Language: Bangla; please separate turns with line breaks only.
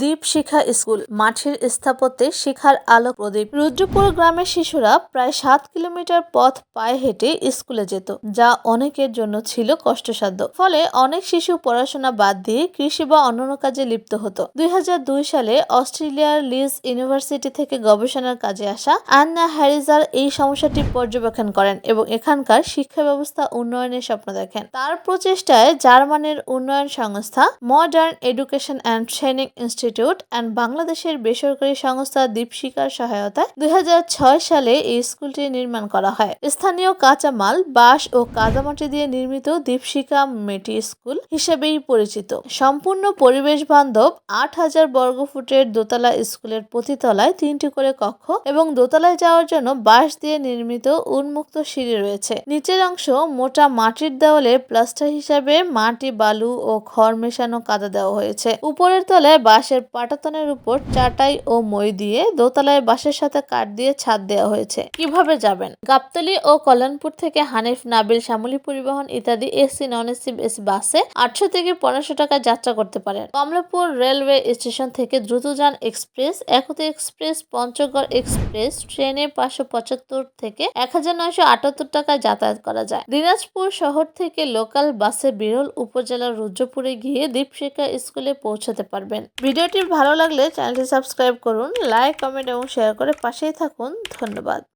দ্বীপ শিখা স্কুল। মাঠের স্থাপত্যে শিখার আলো প্রদীপ। রুদ্রপুর গ্রামের শিশুরা প্রায় সাত কিলোমিটার পথ পায়ে হেঁটে স্কুলে যেত, যা অনেকের জন্য ছিল কষ্টসাধ্য। ফলে অনেক শিশু পড়াশোনা বাদ দিয়ে কৃষি বা অন্যান্য কাজে লিপ্ত হতো। দুই হাজার দুই সালে অস্ট্রেলিয়ার লিজ ইউনিভার্সিটি থেকে গবেষণার কাজে আসা আন্না হ্যারিজার এই সমস্যাটি পর্যবেক্ষণ করেন এবং এখানকার শিক্ষা ব্যবস্থা উন্নয়নের স্বপ্ন দেখেন। তার প্রচেষ্টায় জার্মানির উন্নয়ন সংস্থা modern education and training institute and বাংলাদেশের বেসরকারি সংস্থা দীপশিকার সহায়তায় দুই হাজার ছয় সালে এই স্কুলটি নির্মাণ করা হয়। স্থানীয় কাঁচামাল, বাঁশ ও কাদামাটি দিয়ে নির্মিত দীপশিকা মেটি স্কুল হিসেবেই পরিচিত। সম্পূর্ণ পরিবেশ বান্ধব আট হাজার বর্গফুটের দোতলা স্কুলের প্রতিতলায় তিনটি করে কক্ষ এবং দোতলায় যাওয়ার জন্য বাঁশ দিয়ে নির্মিত উন্মুক্ত সিঁড়ি রয়েছে। নিচের অংশ মোটা মাটির দেওয়ালে প্লাস্টার হিসাবে মাটি, বালু ও খড় মেশানো কাদা দেওয়া হয়েছে। উপরের তলায় বাঁশের পাটাতনের উপর চাটাই ও মই দিয়ে দোতলায় বাঁশের সাথে কাঠ দিয়ে ছাদ দেওয়া হয়েছে। কীভাবে যাবেন? গাবতলী ও কল্যাণপুর থেকে হানিফ, নাবিল, শ্যামলী পরিবহন ইত্যাদি এসি নন এসি এসি বাসে আটশো থেকে পনেরোশো টাকা যাত্রা করতে পারেন। কমলাপুর রেলওয়ে স্টেশন থেকে Drutojan express, Ekota express, Panchagarh express ট্রেনে পাঁচশো পঁচাত্তর থেকে এক হাজার নয়শো আটাত্তর টাকায় যাতায়াত করা যায়। দিনাজপুর শহর থেকে লোকাল বাসে বিরল উপজেলার রুদ্রপুরে গিয়ে দীপশিখা স্কুলে পৌঁছাতে পারবেন। ভিডিওটি ভালো লাগলে চ্যানেলটি সাবস্ক্রাইব করুন লাইক কমেন্ট এবং শেয়ার করে পাশেই থাকুন। ধন্যবাদ।